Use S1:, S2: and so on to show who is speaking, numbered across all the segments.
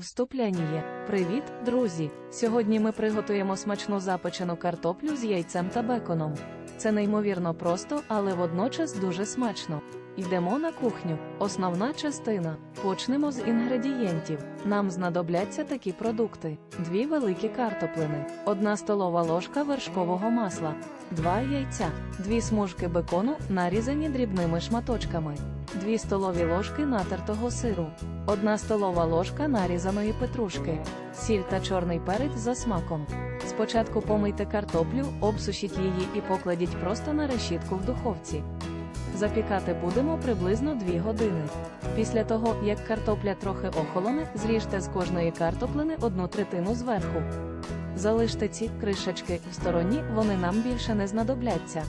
S1: Вступлення. Привіт, друзі! Сьогодні ми приготуємо смачну запечену картоплю з яйцем та беконом. Це неймовірно просто, але водночас дуже смачно. Йдемо на кухню. Основна частина. Почнемо з інгредієнтів. Нам знадобляться такі продукти: дві великі картоплини, одна столова ложка вершкового масла, два яйця, дві смужки бекону, нарізані дрібними шматочками, дві столові ложки натертого сиру, одна столова ложка нарізаної петрушки, сіль та чорний перець за смаком. Спочатку помийте картоплю, обсушіть її і покладіть просто на решітку в духовці. Запікати будемо приблизно 2 години. Після того, як картопля трохи охолоне, зріжте з кожної картоплини одну третину зверху. Залиште ці кришечки в стороні, вони нам більше не знадобляться.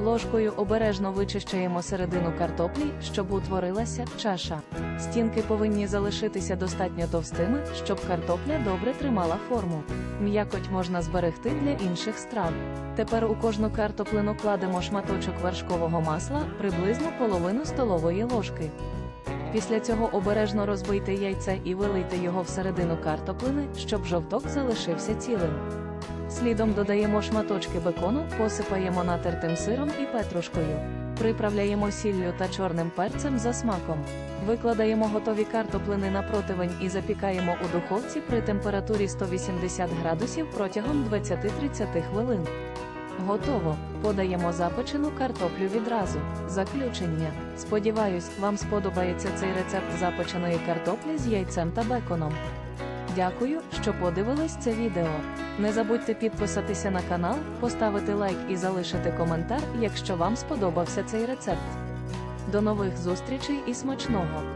S1: Ложкою обережно вичищаємо середину картоплі, щоб утворилася чаша. Стінки повинні залишитися достатньо товстими, щоб картопля добре тримала форму. М'якоть можна зберегти для інших страв. Тепер у кожну картоплину кладемо шматочок вершкового масла, приблизно половину столової ложки. Після цього обережно розбийте яйце і вилийте його всередину картоплини, щоб жовток залишився цілим. Слідом додаємо шматочки бекону, посипаємо натертим сиром і петрушкою. Приправляємо сіллю та чорним перцем за смаком. Викладаємо готові картоплини на противень і запікаємо у духовці при температурі 180 градусів протягом 20-30 хвилин. Готово. Подаємо запечену картоплю відразу. Заключення. Сподіваюсь, вам сподобається цей рецепт запеченої картоплі з яйцем та беконом. Дякую, що подивились це відео. Не забудьте підписатися на канал, поставити лайк і залишити коментар, якщо вам сподобався цей рецепт. До нових зустрічей і смачного!